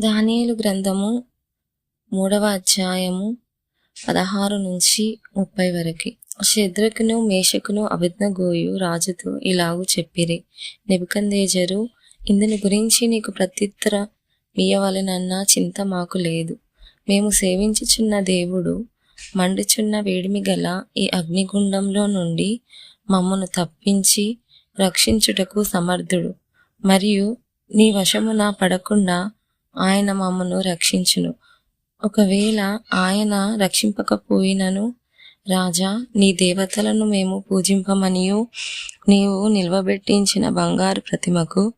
దానియలు గ్రంథము మూడవ అధ్యాయము పదహారు నుంచి ముప్పై వరకు. శద్రకును మేషకును అభిజ్ఞగోయు రాజుతో ఇలాగు చెప్పిరి. నెబుకందేజరు ఇందుని గురించి నీకు ప్రత్యుత్తర మీయవలెనన్న చింత మాకు లేదు. మేము సేవించుచున్న దేవుడు మండుచున్న వేడిమి గల ఈ అగ్నిగుండంలో నుండి మమ్మను తప్పించి రక్షించుటకు సమర్థుడు. మరియు నీ వశమున పడకుండా ఆయన మమ్మను రక్షించును. ఒకవేళ ఆయన రక్షింపకపోయినను రాజా నీ దేవతలను మేము పూజింపమనియు నీవు నిల్వబెట్టించిన బంగారు ప్రతిమకు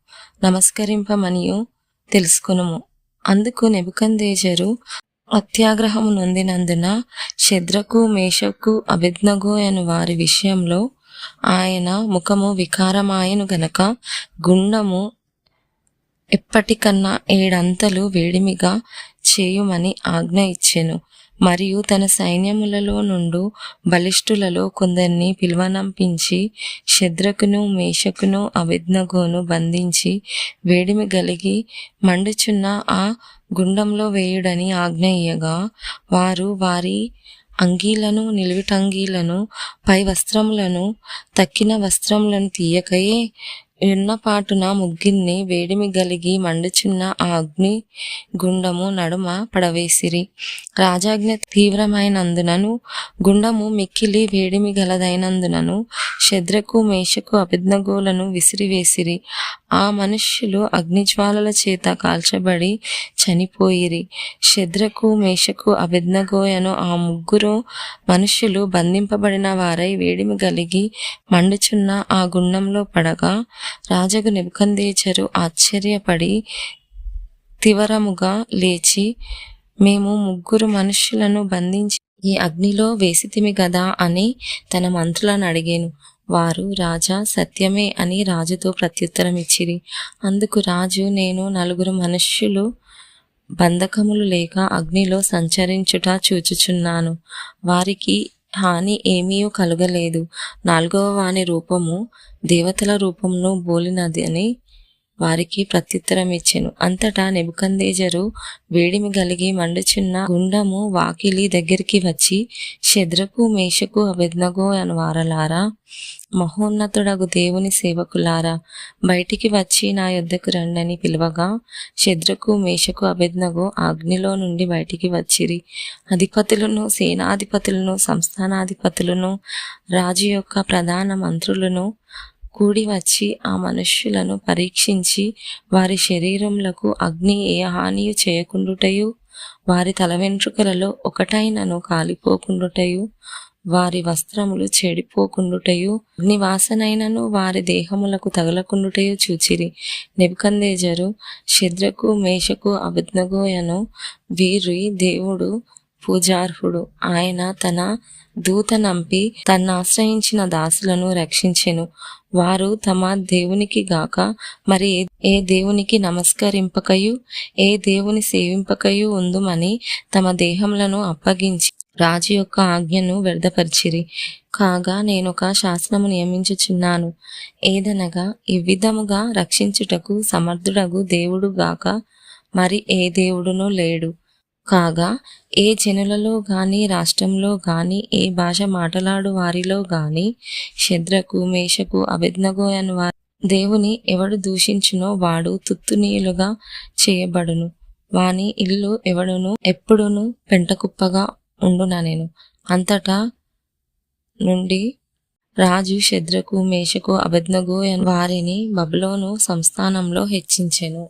నమస్కరింపమనియు తెలుసుకునుము. అందుకు నెబుకందేజరు అత్యాగ్రహము నొందినందున శద్రకు మేషకు అభిజ్ఞగో అను వారి విషయంలో ఆయన ముఖము వికారమాయను గనక గుండము ఎప్పటికన్నా ఏడంతలు వేడిమిగా చేయుమని ఆజ్ఞ ఇచ్చెను. మరియు తన సైన్యములలో నుండు బలిష్ఠులలో కొందరిని పిలువనంపించి శద్రకును మేషకును అభిజ్ఞగోను బంధించి వేడిమి గలిగి మండుచున్న ఆ గుండంలో వేయుడని ఆజ్ఞ ఇయ్యగా. వారు వారి అంగీలను నిలువిటంగీలను పై వస్త్రములను తక్కిన వస్త్రములను తీయకయే ఎన్నపాటున ముగ్గిన్ని వేడిమి గలిగి మండుచున్న ఆ అగ్ని గుండము నడుమ పడవేసిరి. రాజాజ్ఞ తీవ్రమైనందునను గుండము మిక్కిలి వేడిమి గలదైనందునను శద్రకు మేషకు అభిజ్ఞగోలను విసిరివేసిరి. ఆ మనుష్యులు అగ్నిజ్వాలల చేత కాల్చబడి చనిపోయిరి. శద్రకు మేషకు అభిజ్ఞగోయను ఆ ముగ్గురు మనుష్యులు బంధింపబడిన వారై వేడిమి గలిగి మండుచున్న ఆ గుండంలో పడగా రాజగు నిబుకందేచరు ఆశ్చర్యపడి తివరముగా లేచి మేము ముగ్గురు మనుషులను బంధించి ఈ అగ్నిలో వేసితిమి గదా అని తన మంత్రులను అడిగాను. వారు రాజా సత్యమే అని రాజుతో ప్రత్యుత్తరం ఇచ్చిరి అందుకు రాజు నేను నలుగురు మనుష్యులు బంధకములు లేక అగ్నిలో సంచరించుట చూచుచున్నాను. వారికి హాని ఏమీ కలుగలేదు. నాలుగవ వాని రూపము దేవతల రూపంలో బోలినది అని వారికి ప్రత్యుత్తరం ఇచ్చెను. అంతటా నెబుకందేజరు వేడిమి కలిగి మండుచున్న గుండము వాకిలి దగ్గరికి వచ్చి శద్రకు మేషకు అభిజ్ఞగో అని వారలారా మహోన్నతుడగు దేవుని సేవకులారా బయటికి వచ్చి నా యొద్దకు రండని పిలువగా శద్రకు మేషకు అభిజ్ఞగు అగ్నిలో నుండి బయటికి వచ్చిరి. అధిపతులను సేనాధిపతులను సంస్థానాధిపతులను రాజు యొక్క ప్రధాన మంత్రులను కూడి వచ్చి ఆ మనుష్యులను పరీక్షించి వారి శరీరములకు అగ్ని ఏ హానియు చేయకుండుటయు? వారి తల వెంట్రుకలలో ఒకటైనను కాలిపోకుండుటయు? వారి వస్త్రములు చెడిపోకుండుటయు? నివాసనైనను వారి దేహములకు తగలకుండుటయు చూచిరి. నెబుకందేజరు శద్రకు మేషకు అభిజ్ఞగోయను వీరి దేవుడు పూజార్హుడు. ఆయన తన దూత నంపి తన్ను ఆశ్రయించిన దాసులను రక్షించెను. వారు తమ దేవునికి గాక మరి ఏ దేవునికి నమస్కరింపకయు ఏ దేవుని సేవింపకయు ఉందుమని తమ దేహములను అప్పగించి రాజు యొక్క ఆజ్ఞను వ్యర్థపరిచిరి. కాగా నేను ఒక శాసనము నియమించుచున్నాను. ఏదనగా ఈ విధముగా రక్షించుటకు సమర్థుడగు దేవుడు గాక మరి ఏ దేవుడునూ లేడు. కాగా ఏ జనులలో కానీ రాష్ట్రంలో కానీ ఏ భాష మాట్లాడు వారిలో కానీ శద్రకు మేషకు అభిజ్ఞగో అని వారి దేవుని ఎవడు దూషించునో వాడు తుత్తునీయులుగా చేయబడును. వాని ఇల్లు ఎవడును ఎప్పుడును పెంటకుప్పగా ఉండునా నేను? అంతటా నుండి రాజు శద్రకు మేషకు అభిజ్ఞగో వారిని బబులోను సంస్థానంలో హెచ్చించెను.